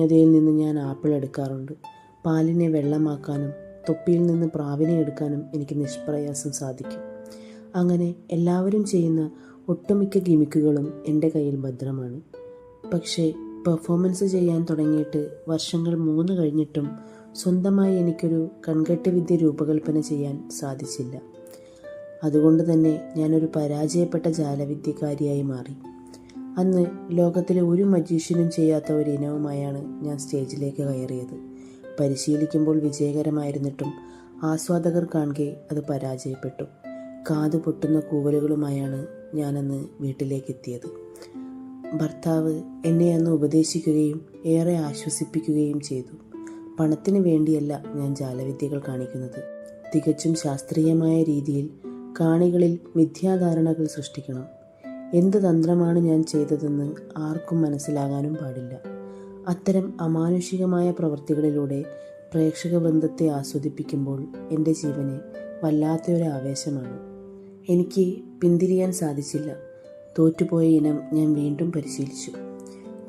യിൽ നിന്ന് ഞാൻ ആപ്പിൾ എടുക്കാറുണ്ട്. പാലിനെ വെള്ളമാക്കാനും തൊപ്പിയിൽ നിന്ന് പ്രാവിനെ എടുക്കാനും എനിക്ക് നിഷ്പ്രയാസം സാധിക്കും. അങ്ങനെ എല്ലാവരും ചെയ്യുന്ന ഒട്ടുമിക്ക ഗിമിക്കുകളും എന്റെ കയ്യിൽ ഭദ്രമാണ്. പക്ഷേ പെർഫോമൻസ് ചെയ്യാൻ തുടങ്ങിയിട്ട് വർഷങ്ങൾ മൂന്ന് കഴിഞ്ഞിട്ടും സ്വന്തമായി എനിക്കൊരു കൺകെട്ട് വിദ്യ രൂപകൽപ്പന ചെയ്യാൻ സാധിച്ചില്ല. അതുകൊണ്ട് തന്നെ ഞാനൊരു പരാജയപ്പെട്ട ജാലവിദ്യക്കാരിയായി മാറി. അന്ന് ലോകത്തിലെ ഒരു മജീഷ്യനും ചെയ്യാത്ത ഒരു ഇനവുമായാണ് ഞാൻ സ്റ്റേജിലേക്ക് കയറിയത്. പരിശീലിക്കുമ്പോൾ വിജയകരമായിരുന്നിട്ടും ആസ്വാദകർ കാണുകെ അത് പരാജയപ്പെട്ടു. കാതു പൊട്ടുന്ന കൂവലുകളുമായാണ് ഞാനന്ന് വീട്ടിലേക്കെത്തിയത്. ഭർത്താവ് എന്നെ അന്ന് ഉപദേശിക്കുകയും ഏറെ ആശ്വസിപ്പിക്കുകയും ചെയ്തു. പണത്തിന് വേണ്ടിയല്ല ഞാൻ ജാലവിദ്യകൾ കാണിക്കുന്നത്. തികച്ചും ശാസ്ത്രീയമായ രീതിയിൽ കാണികളിൽ മിഥ്യാധാരണകൾ സൃഷ്ടിക്കണം. എന്ത് തന്ത്രമാണ് ഞാൻ ചെയ്തതെന്ന് ആർക്കും മനസ്സിലാകാനും പാടില്ല. അത്തരം അമാനുഷികമായ പ്രവൃത്തികളിലൂടെ പ്രേക്ഷക ബന്ധത്തെ ആസ്വദിപ്പിക്കുമ്പോൾ എന്റെ ജീവന് വല്ലാത്തൊരു ആവേശമാണ്. എനിക്ക് പിന്തിരിയാൻ സാധിച്ചില്ല. തോറ്റുപോയ ഇനം ഞാൻ വീണ്ടും പരിശീലിച്ചു.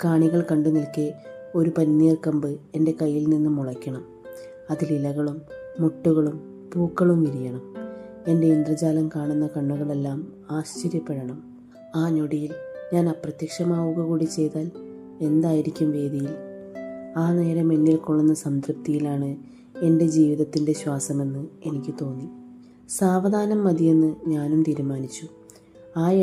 കാണികൾ കണ്ടു നിൽക്കെ ഒരു പന്നീർ കമ്പ് എന്റെ കയ്യിൽ നിന്ന് മുളയ്ക്കണം. അതിലിലകളും മുട്ടുകളും പൂക്കളും വിരിയണം. എന്റെ ഇന്ദ്രജാലം കാണുന്ന കണ്ണുകളെല്ലാം ആശ്ചര്യപ്പെടണം. ആ ഞൊടിയിൽ ഞാൻ അപ്രത്യക്ഷമാവുക കൂടി ചെയ്താൽ എന്തായിരിക്കും വേദിയിൽ? ആ നേരം എന്നിൽ കൊള്ളുന്ന സംതൃപ്തിയിലാണ് എന്റെ ജീവിതത്തിന്റെ ശ്വാസമെന്ന് എനിക്ക് തോന്നി. സാവധാനം മതിയെന്ന് ഞാനും തീരുമാനിച്ചു. ആ